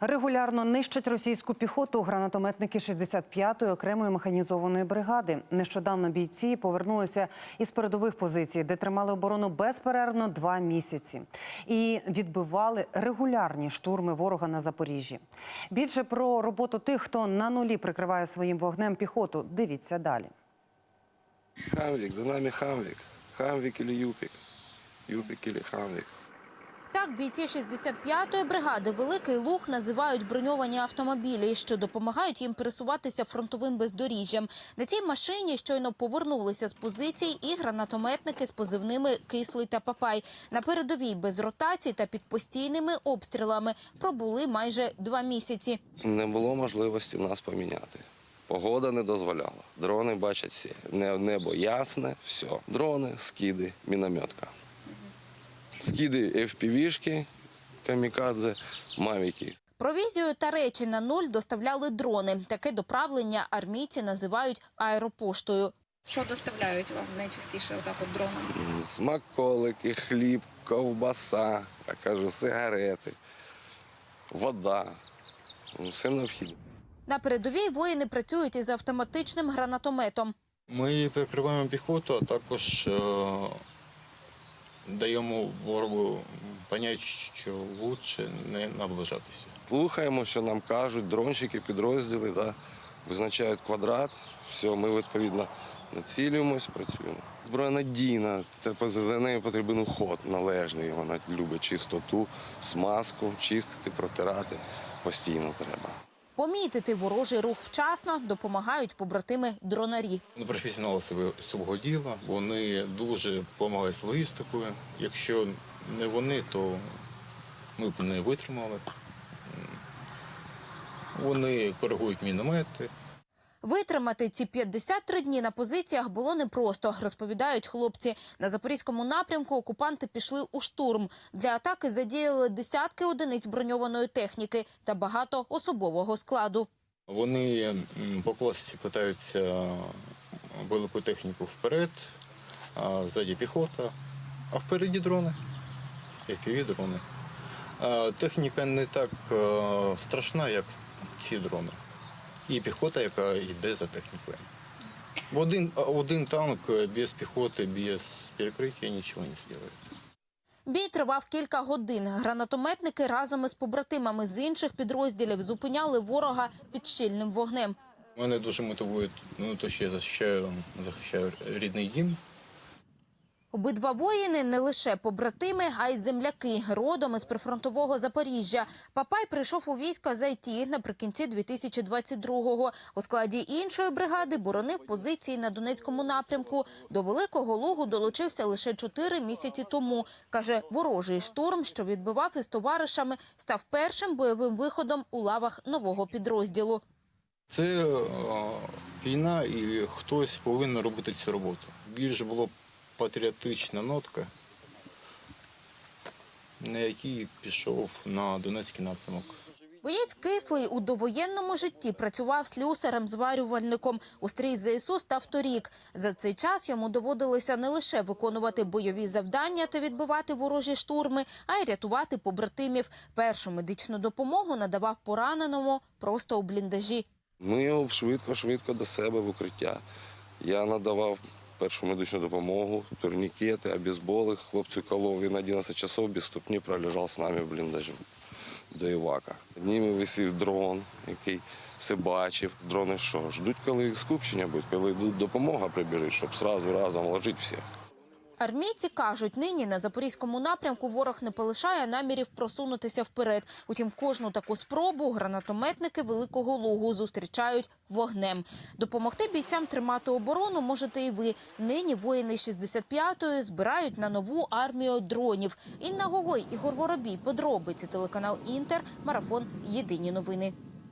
Регулярно нищать російську піхоту гранатометники 65-ї окремої механізованої бригади. Нещодавно бійці повернулися із передових позицій, де тримали оборону безперервно два місяці, і відбивали регулярні штурми ворога на Запоріжжі. Більше про роботу тих, хто на нулі прикриває своїм вогнем піхоту. Дивіться далі. Хамвик, за нами Хамвик. Хамвик или Юпик. Юпик или Хамвик. Так, бійці 65-ї бригади Великий Луг називають броньовані автомобілі, що допомагають їм пересуватися фронтовим бездоріжжям. На цій машині щойно повернулися з позицій і гранатометники з позивними Кислий та Папай. На передовій без ротацій та під постійними обстрілами пробули майже два місяці. Не було можливості нас поміняти. Погода не дозволяла. Дрони бачать всі. Не- Небо ясне, все. Дрони, скиди, мінометка. Скиди FPV-шки, камікадзе, мавіки. Провізію та речі на нуль доставляли дрони. Таке доправлення армійці називають аеропоштою. Що доставляють вам найчастіше отак от дроном? Смаколики, хліб, ковбаса, я кажу, сигарети, вода. Ну, Все необхідне. На передовій воїни працюють із автоматичним гранатометом. Ми прикриваємо піхоту, а також е, даємо ворогу поняття, що краще не наближатися. Слухаємо, що нам кажуть, дронщики, підрозділи, да, визначають квадрат, все, ми відповідно націлюємось, працюємо. Зброя надійна, тепер за нею потрібен уход належний. Вона любить чистоту, смазку, чистити, протирати постійно треба. Помітити ворожий рух вчасно допомагають побратими дронарі. Професіонали себе свого діла, вони дуже допомагають з логістикою. Якщо не вони, то ми б не витримали. Вони коригують міномети. Витримати ці 53 дні на позиціях було непросто, розповідають хлопці. На запорізькому напрямку окупанти пішли у штурм. Для атаки задіяли десятки одиниць броньованої техніки та багато особового складу. Вони по класиці катаються велику техніку вперед, а ззаді піхота, а впереді дрони, які дрони. Техніка не так е, страшна, як ці дрони. І піхота, яка йде за технікою. Один, один танк без піхоти, без перекриття нічого не зробить. Бій тривав кілька годин. Гранатометники разом із побратимами з інших підрозділів зупиняли ворога під щільним вогнем. Мене дуже мотивує, ну, то, що я захищаю, захищаю рідний дім. Обидва воїни не лише побратими, а й земляки, родом із прифронтового Запоріжжя. Папай прийшов у війська з ІТ наприкінці 2022-го. У складі іншої бригади боронив позиції на Донецькому напрямку. До Великого Лугу долучився лише чотири місяці тому. Каже, ворожий штурм, що відбивав із товаришами, став першим бойовим виходом у лавах нового підрозділу. Це е, війна, і хтось повинен робити цю роботу. Більше було патріотична нотка, на якій пішов на Донецький напрямок. Боєць кислий у довоєнному житті працював слюсарем-зварювальником. У стрій ЗСУ став торік. За цей час йому доводилося не лише виконувати бойові завдання та відбивати ворожі штурми, а й рятувати побратимів. Першу медичну допомогу надавав пораненому просто у бліндажі. Ми його швидко-швидко до себе в укриття. Я надавав першу медичну допомогу, турнікети, обізболи. Хлопцю колов він 11 часов без ступні пролежав з нами в бліндажу до Івака. Ними висів дрон, який все бачив. Дрони що? Ждуть, коли скупчення будуть, коли допомога прибіжить, щоб зразу-разом ложити всіх. Армійці кажуть, нині на запорізькому напрямку ворог не полишає намірів просунутися вперед. Утім, кожну таку спробу гранатометники Великого Лугу зустрічають вогнем. Допомогти бійцям тримати оборону можете і ви. Нині воїни 65-ї збирають на нову армію дронів. Інна Гогой, Ігор Воробій, подробиці телеканал Інтер, марафон Єдині новини.